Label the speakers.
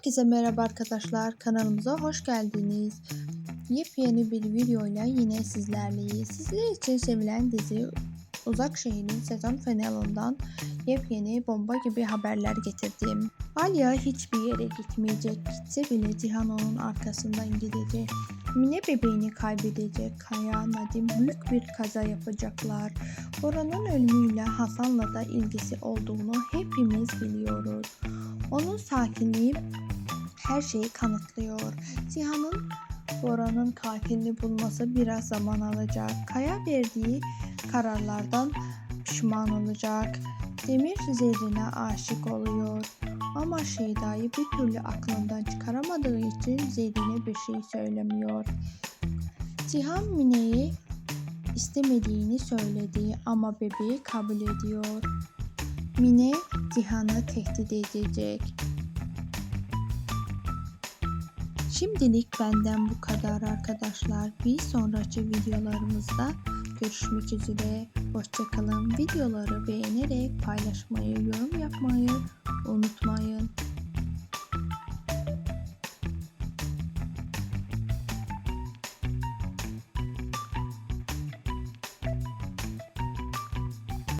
Speaker 1: Herkese merhaba arkadaşlar. Kanalımıza hoş geldiniz. Yepyeni bir videoyla yine sizlerleyiz. Sizler için sevilen dizi Uzak Şehir'in sezon finalinden yepyeni bomba gibi haberler getirdim. Alya hiçbir yere gitmeyecek. Gitse bile Cihan onun arkasından gidecek. Mine bebeğini kaybedecek. Kaya, Nadim büyük bir kaza yapacaklar. Bora'nın ölümüyle Hasan'la da ilgisi olduğunu hepimiz biliyoruz. Onun sakinliği her şeyi kanıtlıyor. Cihan'ın Bora'nın katilini bulması biraz zaman alacak. Kaya verdiği kararlardan pişman olacak. Demir Zerrin'e aşık oluyor. Ama Şeyda'yı bir türlü aklından çıkaramadığı için Zerrin'e bir şey söylemiyor. Cihan Mine'yi istemediğini söyledi ama bebeği kabul ediyor. Mine cihanı tehdit edecek. Şimdilik benden bu kadar arkadaşlar. Bir sonraki videolarımızda görüşmek üzere. Hoşçakalın. Videoları beğenerek paylaşmayı, yorum yapmayı unutmayın.